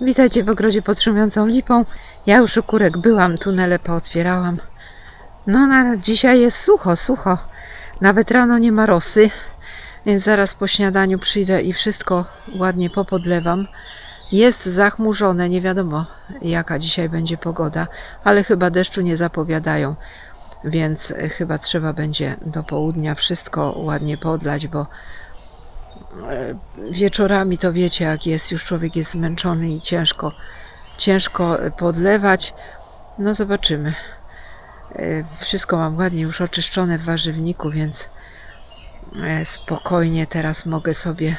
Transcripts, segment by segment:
Witajcie w ogrodzie pod szumiącą lipą. Ja już u kurek byłam, tunele pootwierałam. No na dzisiaj jest sucho, sucho. Nawet rano nie ma rosy, więc zaraz po śniadaniu przyjdę i wszystko ładnie popodlewam. Jest zachmurzone, nie wiadomo jaka dzisiaj będzie pogoda, ale chyba deszczu nie zapowiadają, więc chyba trzeba będzie do południa wszystko ładnie podlać, bo wieczorami to wiecie, jak jest, już człowiek jest zmęczony i ciężko, ciężko podlewać. No zobaczymy. E, Wszystko mam ładnie już oczyszczone w warzywniku, więc e, spokojnie teraz mogę sobie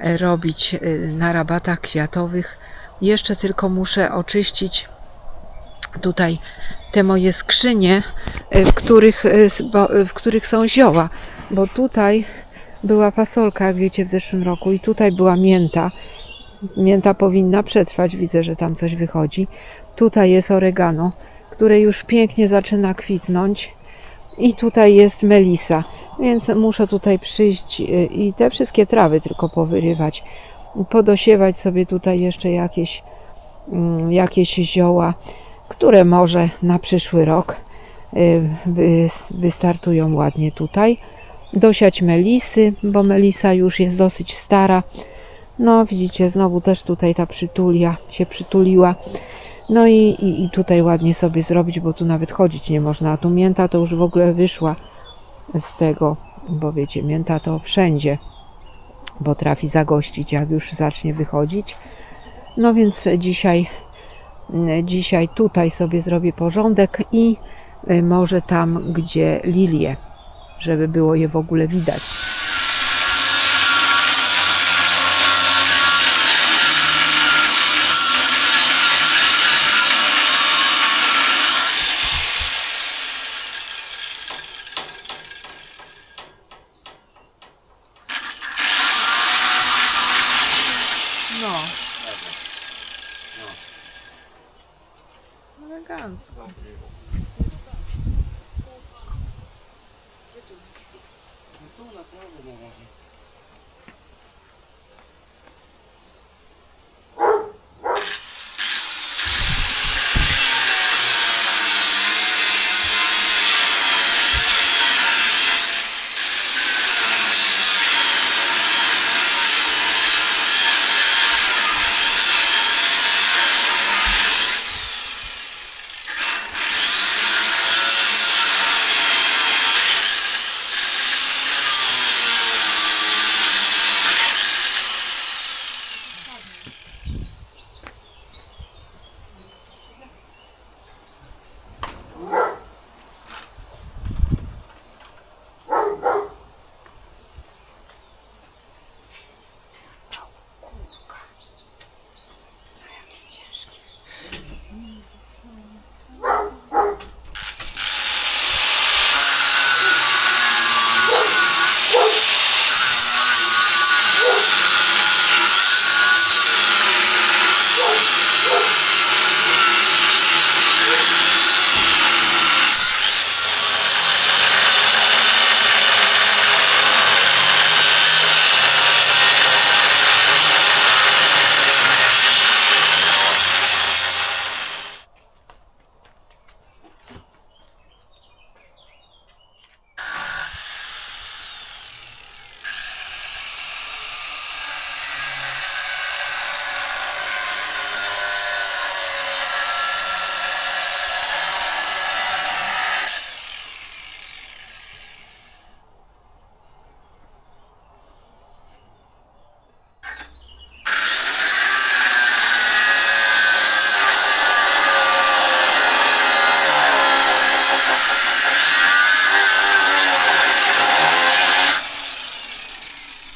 e, robić na rabatach kwiatowych. Jeszcze tylko muszę oczyścić tutaj te moje skrzynie, w których, w których są zioła, bo tutaj była fasolka, jak wiecie, w zeszłym roku i tutaj była mięta. Mięta powinna przetrwać, widzę, że tam coś wychodzi. Tutaj jest oregano, które już pięknie zaczyna kwitnąć i tutaj jest melisa, więc muszę tutaj przyjść y, i te wszystkie trawy tylko powyrywać. Podosiewać sobie tutaj jeszcze jakieś, mm, jakieś zioła, które może na przyszły rok y, wy- wystartują ładnie tutaj dosiać melisy, bo melisa już jest dosyć stara. No widzicie, znowu też tutaj ta przytulia się przytuliła. No i, i, i tutaj ładnie sobie zrobić, bo tu nawet chodzić nie można. A tu mięta to już w ogóle wyszła z tego, bo wiecie, mięta to wszędzie potrafi zagościć, jak już zacznie wychodzić. No więc dzisiaj, dzisiaj tutaj sobie zrobię porządek i y, może tam, gdzie lilie żeby było je w ogóle widać. No. Elegancko. Готовно, правда, може.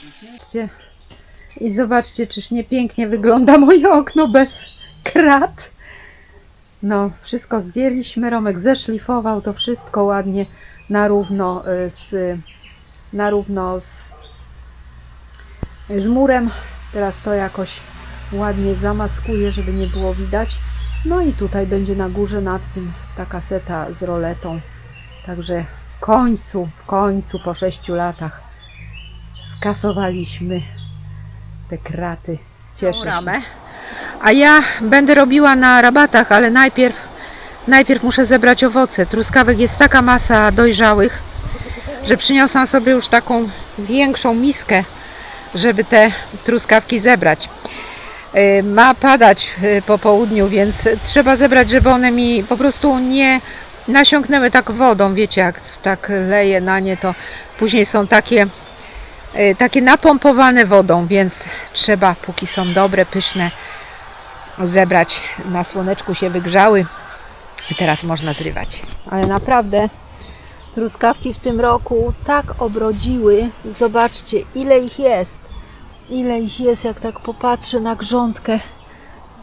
Zobaczcie. I zobaczcie, czyż nie pięknie wygląda moje okno bez krat. No, wszystko zdjęliśmy, Romek zeszlifował to wszystko ładnie na równo y, z, na równo z, z murem. Teraz to jakoś ładnie zamaskuję, żeby nie było widać. No i tutaj będzie na górze nad tym ta kaseta z roletą. Także w końcu, w końcu po sześciu latach skasowaliśmy te kraty. Cieszę ramę. się. A ja będę robiła na rabatach, ale najpierw, najpierw muszę zebrać owoce. Truskawek jest taka masa dojrzałych, że przyniosłam sobie już taką większą miskę, żeby te truskawki zebrać. Y, Ma padać y, po południu, więc trzeba zebrać, żeby one mi po prostu nie nasiąknęły tak wodą. Wiecie, jak tak leje na nie, to później są takie, takie napompowane wodą, więc trzeba, póki są dobre, pyszne, zebrać. Na słoneczku się wygrzały teraz można zrywać. Ale naprawdę truskawki w tym roku tak obrodziły. Zobaczcie, ile ich jest. Ile ich jest, jak tak popatrzę na grządkę,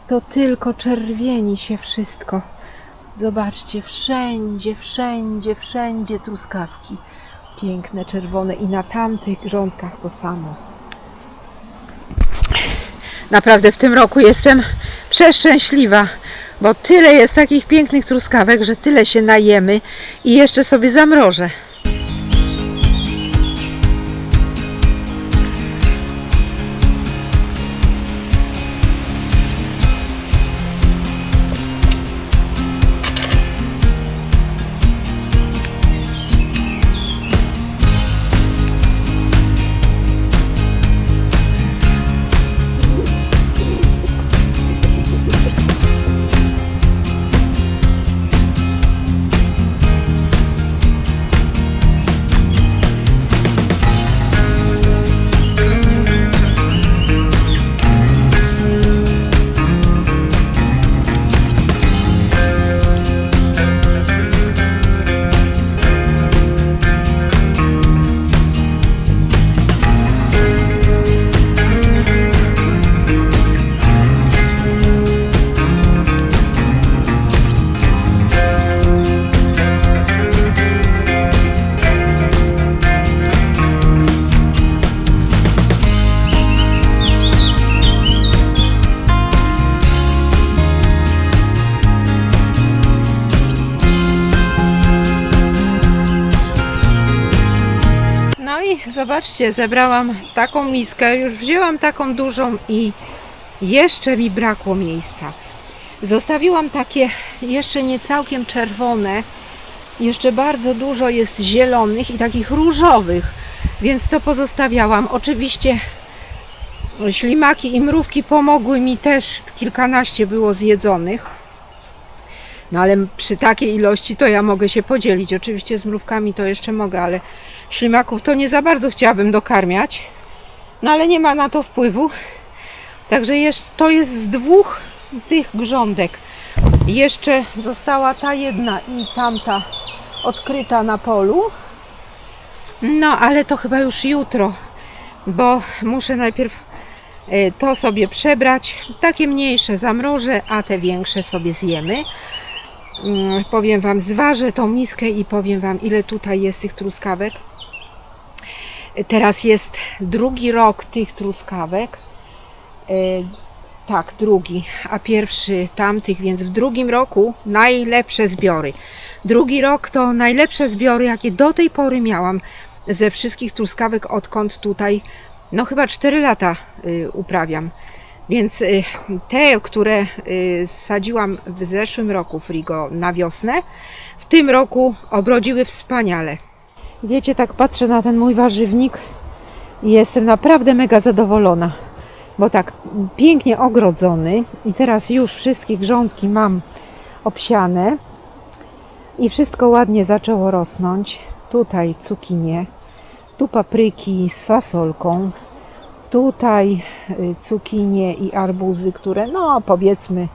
to tylko czerwieni się wszystko. Zobaczcie, wszędzie, wszędzie, wszędzie truskawki. Piękne, czerwone i na tamtych grządkach to samo. Naprawdę w tym roku jestem przeszczęśliwa, bo tyle jest takich pięknych truskawek, że tyle się najemy i jeszcze sobie zamrożę. Zobaczcie, zebrałam taką miskę, już wzięłam taką dużą i jeszcze mi brakło miejsca. Zostawiłam takie jeszcze nie całkiem czerwone, jeszcze bardzo dużo jest zielonych i takich różowych, więc to pozostawiałam. Oczywiście ślimaki i mrówki pomogły mi też, kilkanaście było zjedzonych. No ale przy takiej ilości to ja mogę się podzielić. Oczywiście z mrówkami to jeszcze mogę, ale ślimaków to nie za bardzo chciałabym dokarmiać. No ale nie ma na to wpływu. Także jeszcze, to jest z dwóch tych grządek. Jeszcze została ta jedna i tamta odkryta na polu. No ale to chyba już jutro, bo muszę najpierw e, to sobie przebrać. Takie mniejsze zamrożę, a te większe sobie zjemy. Mm, Powiem Wam, zważę tą miskę i powiem Wam, ile tutaj jest tych truskawek. Teraz jest drugi rok tych truskawek. E, Tak, drugi, a pierwszy tamtych, więc w drugim roku najlepsze zbiory. Drugi rok to najlepsze zbiory, jakie do tej pory miałam ze wszystkich truskawek, odkąd tutaj, no chyba 4 lata y, uprawiam. Więc y, te, które y, sadziłam w zeszłym roku frigo na wiosnę, w tym roku obrodziły wspaniale. Wiecie, tak patrzę na ten mój warzywnik i jestem naprawdę mega zadowolona, bo tak pięknie ogrodzony i teraz już wszystkie grządki mam obsiane i wszystko ładnie zaczęło rosnąć. Tutaj cukinie, tu papryki z fasolką, tutaj y, cukinie i arbuzy, które no powiedzmy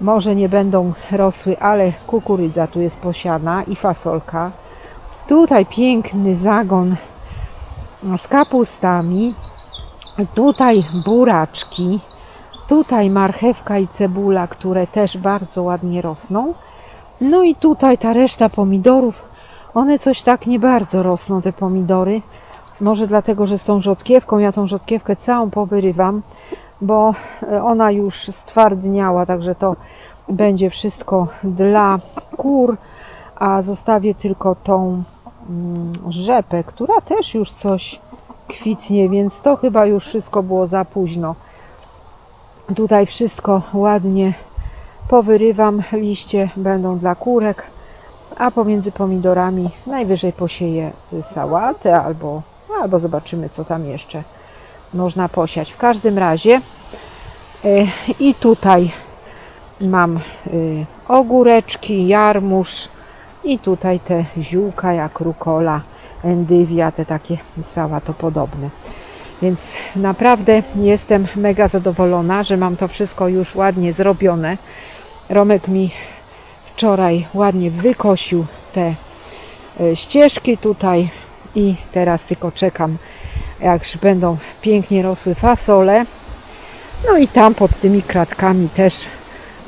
może nie będą rosły, ale kukurydza tu jest posiana i fasolka. Tutaj piękny zagon z kapustami. Tutaj buraczki. Tutaj marchewka i cebula, które też bardzo ładnie rosną. No i tutaj ta reszta pomidorów. One coś tak nie bardzo rosną, te pomidory. Może dlatego, że z tą rzodkiewką, ja tą rzodkiewkę całą powyrywam, bo e, ona już stwardniała, także to będzie wszystko dla kur, a zostawię tylko tą mm, rzepę, która też już coś kwitnie, więc to chyba już wszystko było za późno. Tutaj wszystko ładnie powyrywam. Liście będą dla kurek, a pomiędzy pomidorami najwyżej posieję sałatę albo, albo zobaczymy, co tam jeszcze można posiać. W każdym razie y, i tutaj mam y, ogóreczki, jarmuż i tutaj te ziółka jak rukola, endywia, te takie sałatopodobne. Więc naprawdę jestem mega zadowolona, że mam to wszystko już ładnie zrobione. Romek mi wczoraj ładnie wykosił te e, ścieżki tutaj i teraz tylko czekam, jak będą pięknie rosły fasole. No i tam pod tymi kratkami też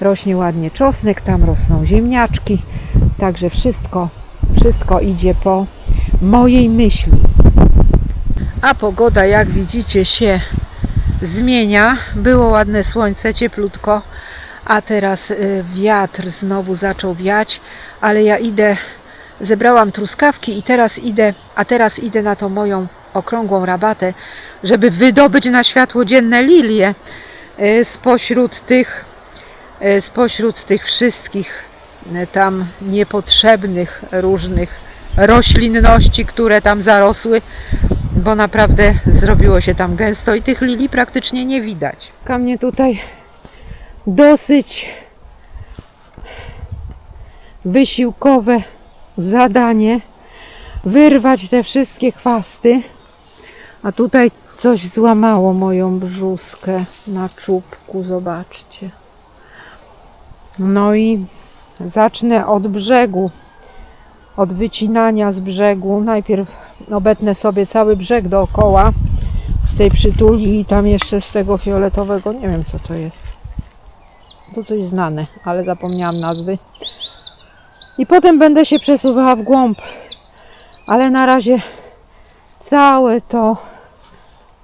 rośnie ładnie czosnek, tam rosną ziemniaczki. Także wszystko, wszystko idzie po mojej myśli. A pogoda, jak widzicie, się zmienia. Było ładne słońce, cieplutko, a teraz y, wiatr znowu zaczął wiać, ale ja idę, zebrałam truskawki i teraz idę, a teraz idę na tą moją okrągłą rabatę, żeby wydobyć na światło dzienne lilie y, spośród tych, y, spośród tych wszystkich tam niepotrzebnych różnych roślinności, które tam zarosły bo naprawdę zrobiło się tam gęsto i tych lilii praktycznie nie widać. Mnie tutaj dosyć wysiłkowe zadanie wyrwać te wszystkie chwasty. A tutaj coś złamało moją brzuskę na czubku, zobaczcie. No i zacznę od brzegu, od wycinania z brzegu. Najpierw obetnę sobie cały brzeg dookoła z tej przytuli i tam jeszcze z tego fioletowego, nie wiem co to jest. To coś znane, ale zapomniałam nazwy. I potem będę się przesuwała w głąb. Ale na razie całe to,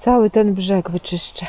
cały ten brzeg wyczyszczę.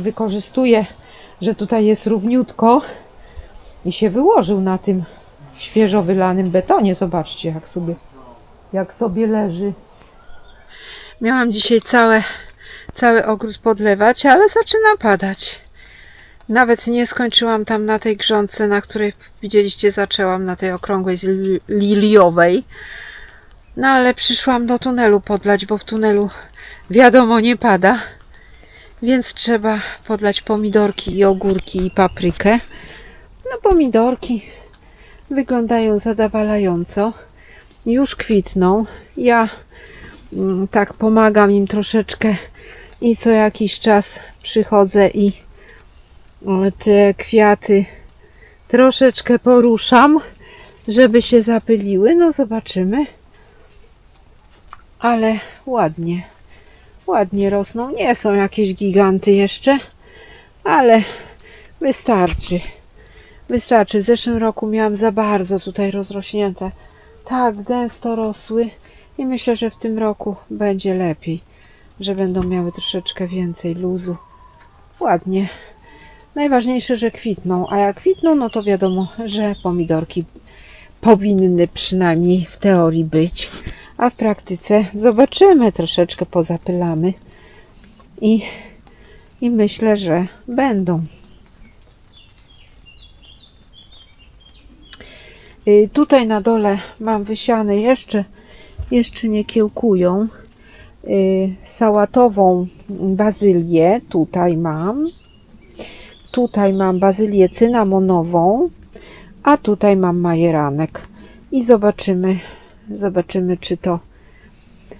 Już wykorzystuję, że tutaj jest równiutko i się wyłożył na tym świeżo wylanym betonie. Zobaczcie, jak sobie jak sobie leży. Miałam dzisiaj całe, cały ogród podlewać, ale zaczyna padać. Nawet nie skończyłam tam na tej grządce, na której widzieliście zaczęłam, na tej okrągłej li- liliowej. No ale przyszłam do tunelu podlać, bo w tunelu wiadomo nie pada. Więc trzeba podlać pomidorki i ogórki i paprykę. No pomidorki wyglądają zadowalająco. Już kwitną. Ja mm, tak pomagam im troszeczkę i co jakiś czas przychodzę i te kwiaty troszeczkę poruszam, żeby się zapyliły. No zobaczymy. Ale ładnie, ładnie rosną. Nie są jakieś giganty jeszcze, ale wystarczy. Wystarczy. W zeszłym roku miałam za bardzo tutaj rozrośnięte. Tak gęsto rosły i myślę, że w tym roku będzie lepiej, że będą miały troszeczkę więcej luzu. Ładnie. Najważniejsze, że kwitną, a jak kwitną, no to wiadomo, że pomidorki powinny przynajmniej w teorii być, a w praktyce zobaczymy, troszeczkę pozapylamy i, i myślę, że będą. Y, Tutaj na dole mam wysiane jeszcze, jeszcze nie kiełkują, y, sałatową bazylię, tutaj mam. Tutaj mam bazylię cynamonową, a tutaj mam majeranek. I zobaczymy, zobaczymy czy to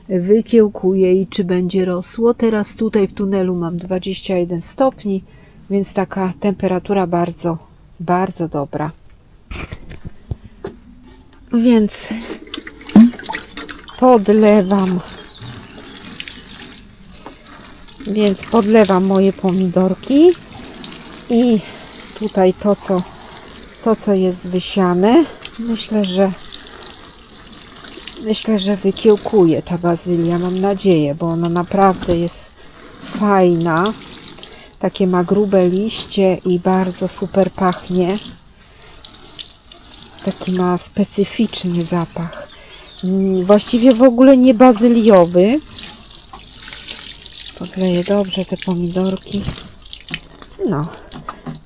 wykiełkuje i czy będzie rosło. Teraz tutaj w tunelu mam 21 stopni, więc taka temperatura bardzo, bardzo dobra. Więc podlewam. Więc podlewam moje pomidorki i tutaj to co to co jest wysiane myślę, że myślę, że wykiełkuje ta bazylia, mam nadzieję, bo ona naprawdę jest fajna takie ma grube liście i bardzo super pachnie taki ma specyficzny zapach. Mm, Właściwie w ogóle nie bazyliowy. Podleję dobrze te pomidorki. No,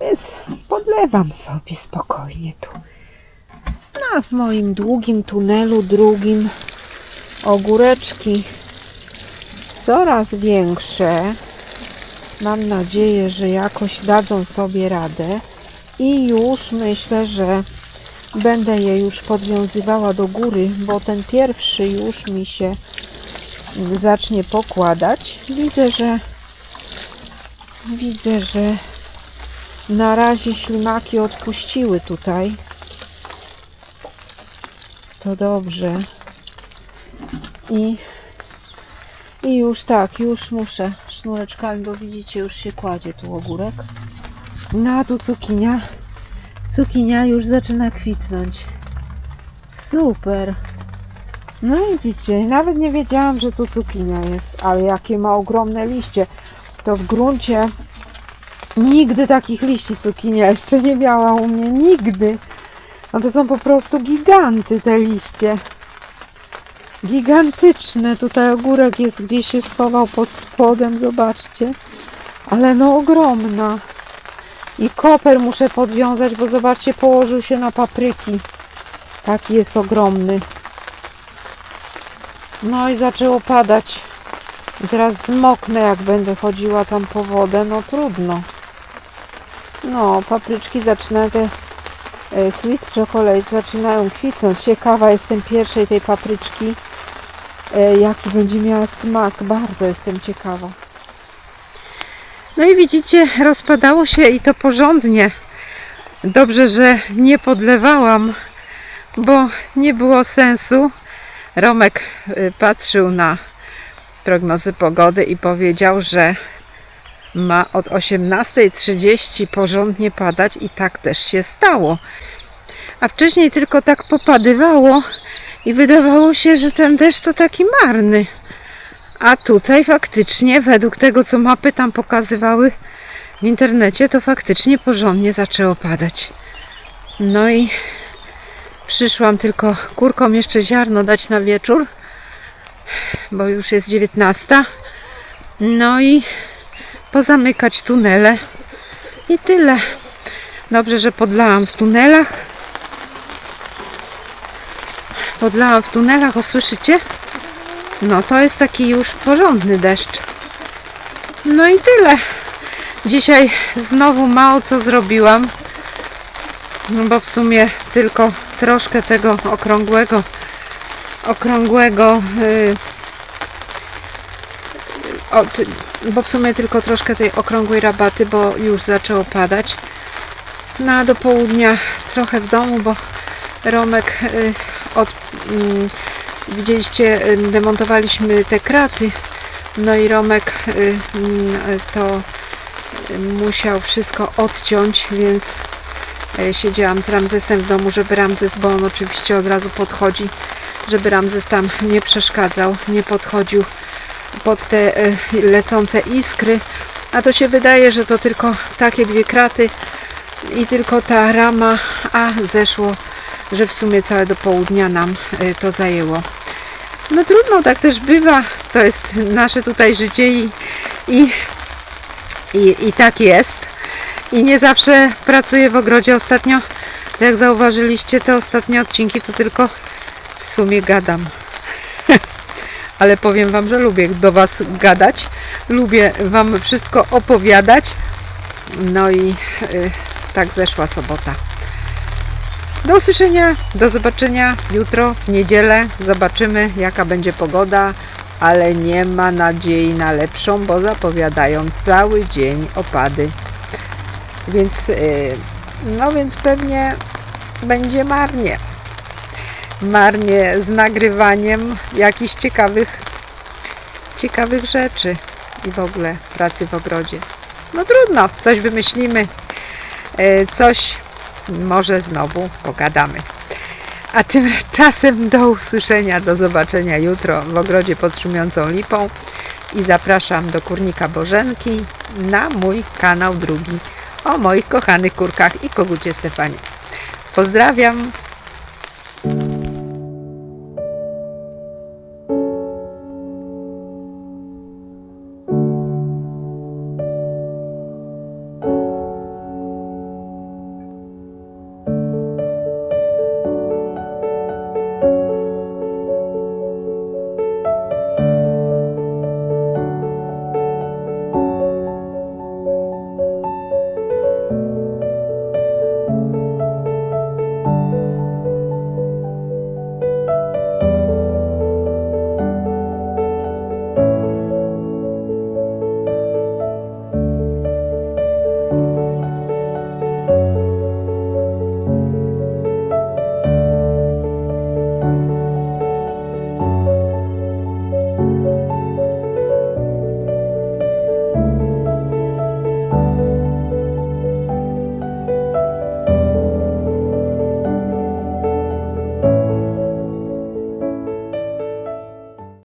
więc podlewam sobie spokojnie tu. W moim długim tunelu drugim ogóreczki coraz większe. Mam nadzieję, że jakoś dadzą sobie radę. I już myślę, że Będę je już podwiązywała do góry, bo ten pierwszy już mi się zacznie pokładać. Widzę, że widzę, że na razie ślimaki odpuściły tutaj. To dobrze. I, I już tak, już muszę sznureczkami, bo widzicie, już się kładzie tu ogórek. No a tu cukinia. Cukinia już zaczyna kwitnąć. Super. No widzicie, nawet nie wiedziałam, że tu cukinia jest, ale jakie ma ogromne liście. To w gruncie nigdy takich liści cukinia jeszcze nie miała u mnie, nigdy. No to są po prostu giganty te liście. Gigantyczne. Tutaj ogórek jest gdzieś się schował pod spodem, zobaczcie. Ale no ogromna. I koper muszę podwiązać, bo zobaczcie, położył się na papryki. Taki jest ogromny. No i zaczęło padać. I teraz zmoknę, jak będę chodziła tam po wodę. No trudno. No, papryczki zaczynają te sweet chocolate zaczynają kwitnąć. Ciekawa jestem pierwszej tej papryczki. E, jaki będzie miała smak. Bardzo jestem ciekawa. No i widzicie, rozpadało się i to porządnie. Dobrze, że nie podlewałam, bo nie było sensu. Romek y, patrzył na prognozy pogody i powiedział, że ma od 18.30 porządnie padać i tak też się stało. A wcześniej tylko tak popadywało i wydawało się, że ten deszcz to taki marny. A tutaj faktycznie, według tego co mapy tam pokazywały w internecie, to faktycznie porządnie zaczęło padać. No i Przyszłam tylko kurkom jeszcze ziarno dać na wieczór, bo już jest 19. No i pozamykać tunele. I tyle. Dobrze, że podlałam w tunelach. Podlałam w tunelach, o słyszycie? No to jest taki już porządny deszcz. No i tyle. Dzisiaj znowu mało co zrobiłam. No bo w sumie tylko troszkę tego okrągłego okrągłego yy, o, ty, bo w sumie tylko troszkę tej okrągłej rabaty, bo już zaczęło padać. No a do południa trochę w domu, bo Romek y, od, mm, widzieliście, y, demontowaliśmy te kraty. No i Romek y, mm, to musiał wszystko odciąć, więc siedziałam z Ramzesem w domu, żeby Ramzes, bo on oczywiście od razu podchodzi, żeby Ramzes tam nie przeszkadzał, nie podchodził pod te y, lecące iskry. A to się wydaje, że to tylko takie dwie kraty i tylko ta rama, a zeszło, że w sumie całe do południa nam y, to zajęło. No trudno, tak też bywa. To jest nasze tutaj życie i, i, i, i tak jest. I nie zawsze pracuję w ogrodzie ostatnio. Jak zauważyliście, te ostatnie odcinki to tylko w sumie gadam. Ale powiem Wam, że lubię do Was gadać. Lubię Wam wszystko opowiadać. No i y, tak zeszła sobota. Do usłyszenia, do zobaczenia jutro, w niedzielę. Zobaczymy, jaka będzie pogoda, ale nie ma nadziei na lepszą, bo zapowiadają cały dzień opady. Więc, y, no więc pewnie będzie marnie. Marnie z nagrywaniem jakichś ciekawych, ciekawych rzeczy i w ogóle pracy w ogrodzie. No trudno, coś wymyślimy, y, coś może znowu pogadamy. A tymczasem do usłyszenia, do zobaczenia jutro w ogrodzie pod szumiącą lipą i zapraszam do Kurnika Bożenki na mój kanał drugi o moich kochanych kurkach i kogucie Stefanie. Pozdrawiam!